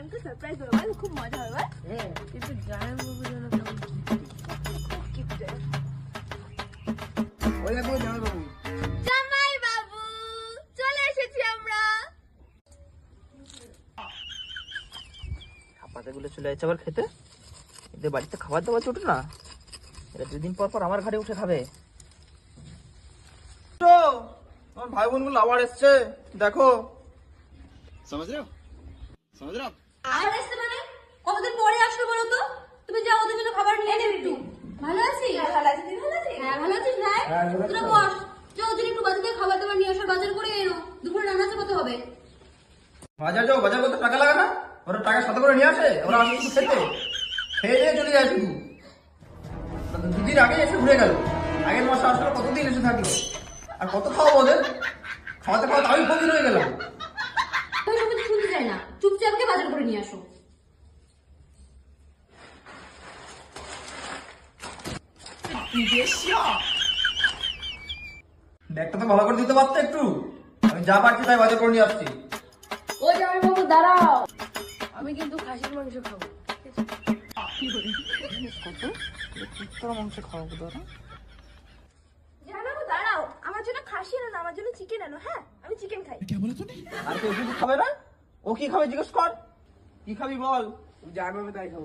Surprise খুব মজা কিন্তু পাতাগুলো চলে আবার খেতে বাড়িতে খাবার দাবার না পর পর আমার ঘরে উঠে খাবে আমার ভাই বোনগুলো আবার এসছে দেখো সমাজ রাও সমাজ আর আসতে মানে কতদিন পরে আসলো বলো তো? তুমি যাও ওদের জন্য খাবার নিয়ে এনে একটু। ভালো আছিস? হ্যাঁ ভালো আছিস? হ্যাঁ ভালো আছিস ভাই? হ্যাঁ, তোরা বস। যাও যদি একটু বাজার থেকে খাবার দাবার নিয়ে আসো বাজার করে এনো। দুপুরে রান্না করতে হবে? বাজার যাও বাজার করতে টাকা লাগে না? ওরা টাকা সাথে করে নিয়ে আসে ওরা আমি কিছু খেতে। খেয়ে দিয়ে চলে যায় শুধু। দুদিন আগে এসে ঘুরে গেল। আগের মাসে আসলে কতদিন এসে থাকল? আর কত খাওয়াবো ওদের? খাওয়াতে খাওয়াতে আমি বন্দি হয়ে গেলাম। শুনতে চাই না। করে নিয়ে আসো। ব্যাগটা তো ভালো করে দিতে পারতো একটু। আমি যা পারছি তাই বাজার করে নিয়ে আসছি। ও জামাই বাবু দাঁড়াও। আমি কিন্তু খাসির মাংস খাব। তোরা মাংস খাওয়াবো তোরা জামাই দাঁড়াও। আমার জন্য খাসি এনো না আমার জন্য চিকেন এনো হ্যাঁ? আমি চিকেন খাই। আর কেউ কিছু খাবে না? ও কি খাবে জিজ্ঞেস কর। কি খাবি বল? যা আমি তাই খাব।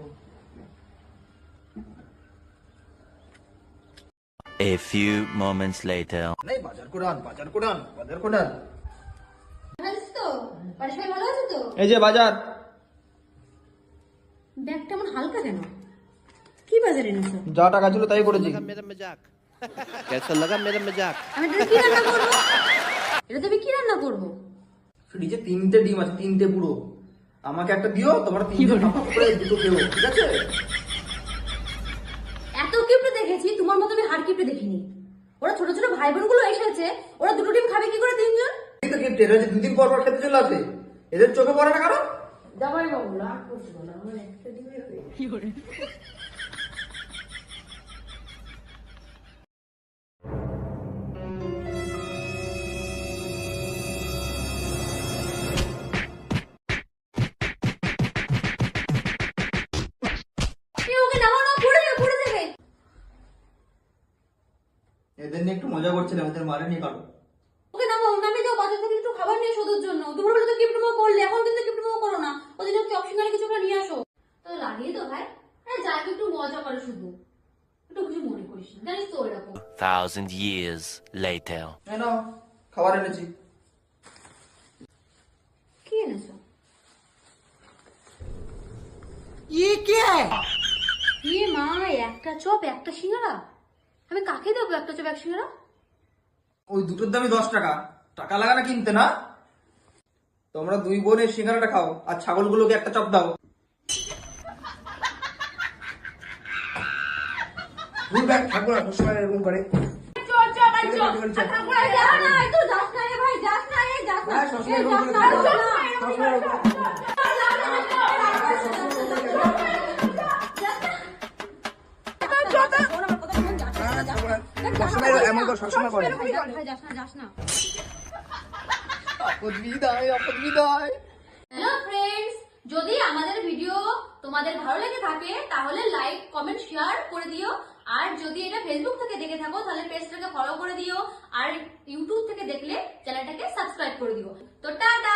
A few moments later. নাই বাজার কোরান বাজার কোরান বাজার কোরান ভালো আছে তো? এই যে বাজার। ব্যাগটা হালকা কেন কি বাজার এনেছো? যা টাকা ছিল তাই করেছি। তিনটে ডিম আছে তিনটে পুরো। আমাকে একটা দিও তোমার তিনজন করে দুটো খেও ঠিক আছে? এত কিপ্টে দেখেছি তোমার মতো আমি হার কিপটে দেখিনি। ওরা ছোট ছোট ভাই বোনগুলো এসেছে ওরা দুটো ডিম খাবে কি করে তিনজন? এই তো কিন্তু এরা যে দুদিন পর পর খেতে চলে আসে। এদের চোখে পড়ে না কারণ জামাই বাবু রাগ করছ না আমার একটা ডিমই হয়ে এই এদের নিয়ে একটু মজা করছিলাম এদের মারেনি কারণ ওকে নামাও নামে যাও বাজার থেকে একটু খাবার নিয়ে ওদের জন্য। দুপুরবেলা তো কিপটমো করলে এখন কিন্তু কিপটমো করো না। ওদের জন্য চপসিঙ্গারে কিছু একটা নিয়ে আসো? তো লাগিয়ে তো ভাই। আরে যাই একটু মজা করে শুধু। একটু কিছু মনে করিস না জানিস তো এরকম Thousand years later. এই নাও খাবার এনেছি। কি এনেছো? ইয়ে মা একটা চপ একটা সিঙ্গারা। আমি কাকে দেবো একটা চপ এক সিঙ্গারা ওই দুটোর দামই দশ টাকা টাকা লাগা না কিনতে না তোমরা দুই বোনের সিঙ্গারাটা খাও আর ছাগলগুলোকে একটা চপ দাও না সবসময় এরকম করে সবসময় এমন করে সবসময় হ্যালো ফ্রেন্ডস যদি আমাদের ভিডিও তোমাদের ভালো লেগে থাকে তাহলে লাইক কমেন্ট শেয়ার করে দিও। আর যদি এটা ফেসবুক থেকে দেখে থাকো তাহলে পেজটাকে ফলো করে দিও। আর ইউটিউব থেকে দেখলে চ্যানেলটাকে সাবস্ক্রাইব করে দিও। তো টাটা।